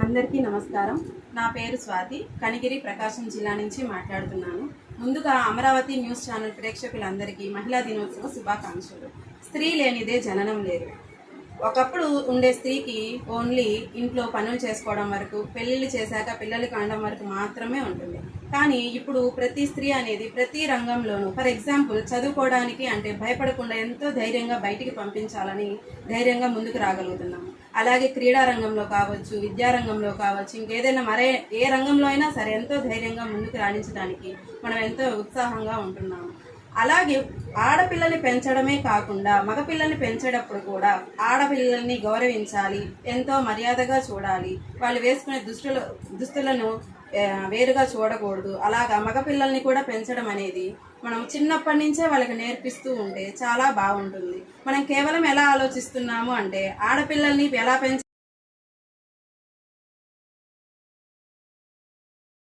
అందరికీ నమస్కారం. నా పేరు స్వాతి. కనిగిరి ప్రకాశం జిల్లా నుంచి మాట్లాడుతున్నాను. ముందుగా అమరావతి న్యూస్ ఛానల్ ప్రేక్షకులందరికీ మహిళా దినోత్సవ శుభాకాంక్షలు. స్త్రీ లేనిదే జననం లేదు. ఒకప్పుడు ఉండే స్త్రీకి ఓన్లీ ఇంట్లో పనులు చేసుకోవడం వరకు పెళ్ళిళ్ళు చేశాక పిల్లలు కానడం వరకు మాత్రమే ఉంటుంది. కానీ ఇప్పుడు ప్రతి స్త్రీ అనేది ప్రతి రంగంలోనూ ఫర్ ఎగ్జాంపుల్ చదువుకోవడానికి అంటే భయపడకుండా ఎంతో ధైర్యంగా బయటికి పంపించాలని ధైర్యంగా ముందుకు రాగలుగుతున్నాము అలాగే క్రీడా రంగంలో కావచ్చు విద్యారంగంలో కావచ్చు ఇంకేదైనా మరే ఏ రంగంలో అయినా సరే ఎంతో ధైర్యంగా ముందుకు రాణించడానికి మనం ఎంతో ఉత్సాహంగా ఉంటున్నాము అలాగే ఆడపిల్లల్ని పెంచడమే కాకుండా మగపిల్లల్ని పెంచేటప్పుడు కూడా ఆడపిల్లల్ని గౌరవించాలి ఎంతో మర్యాదగా చూడాలి. వాళ్ళు వేసుకునే దుస్తులు దుస్తులను వేరుగా చూడకూడదు. అలాగా మగపిల్లల్ని కూడా పెంచడం అనేది మనం చిన్నప్పటి నుంచే వాళ్ళకి నేర్పిస్తూ ఉంటే చాలా బాగుంటుంది. మనం కేవలం ఎలా ఆలోచిస్తున్నాము అంటే ఆడపిల్లల్ని ఎలా పెంచ